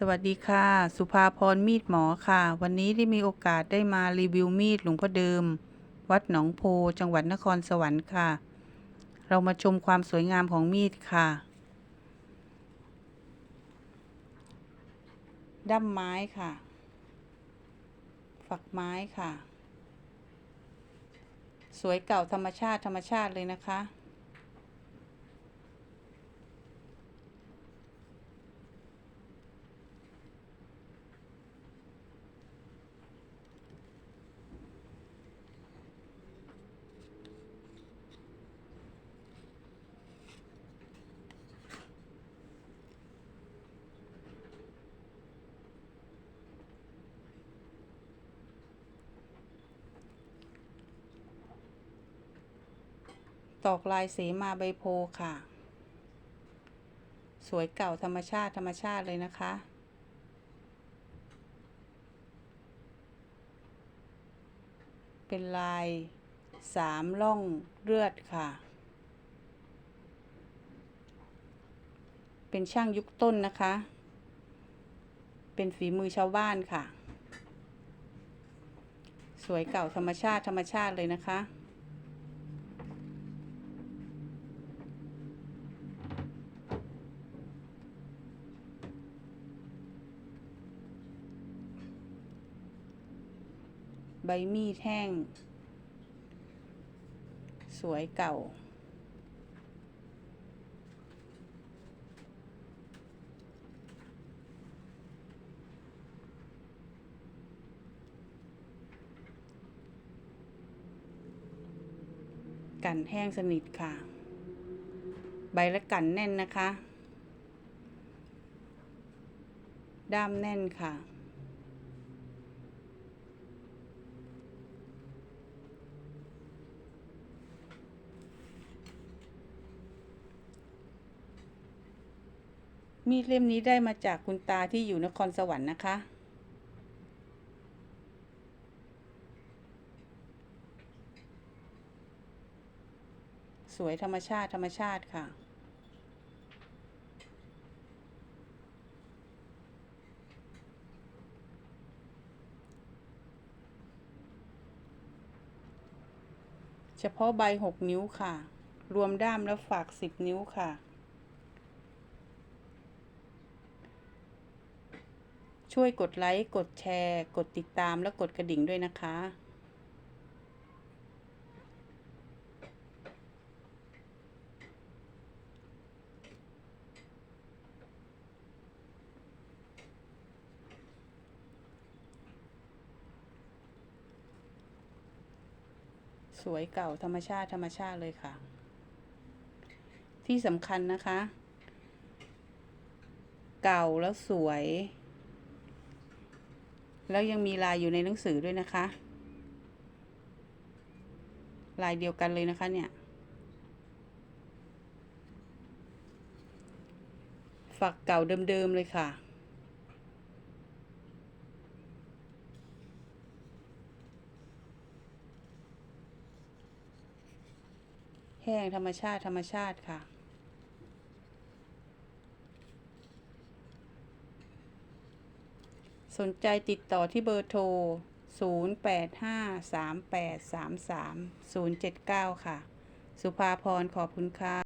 สวัสดีค่ะ สุภาพรมีดหมอค่ะ วันนี้ได้มีโอกาสได้มารีวิวมีดหลวงพ่อเดิม วัดหนองโพจังหวัดนครสวรรค์ค่ะ เรามาชมความสวยงามของมีดค่ะ ด้ามไม้ค่ะ ฝักไม้ค่ะ สวยเก่าธรรมชาติธรรมชาติเลยนะคะ ตอกลายเสมาใบโพค่ะ สวยเก่าธรรมชาติธรรมชาติเลยนะคะ เป็นลายสามล่องเลือดค่ะ เป็นช่างยุคต้นนะคะ เป็นฝีมือชาวบ้านค่ะ สวยเก่าธรรมชาติธรรมชาติเลยนะคะ ใบมีดแห้ง สวยเก่า กันแห้งสนิทค่ะ ใบและกันแน่นนะคะ ด้ามแน่นค่ะ มีดเล่มนี้ได้มาจากคุณตาที่อยู่นครสวรรค์นะคะ สวยธรรมชาติธรรมชาติค่ะเฉพาะใบหกนิ้วค่ะ รวมด้ามแล้วฝากสิบนิ้วค่ะ ช่วยกดไลค์ กดแชร์ กดติดตามและกดกระดิ่งด้วยนะคะ สวยเก่าธรรมชาติธรรมชาติเลยค่ะ ที่สำคัญนะคะ เก่าแล้วสวย แล้วยังมีลายอยู่ในหนังสือด้วยนะคะ ลายเดียวกันเลยนะคะเนี่ย ฝักเก่าเดิมๆเลยค่ะ แห้งธรรมชาติธรรมชาติค่ะ สนใจติดต่อที่เบอร์โทร 0853833079 ค่ะ สุภาพรขอบคุณค่ะ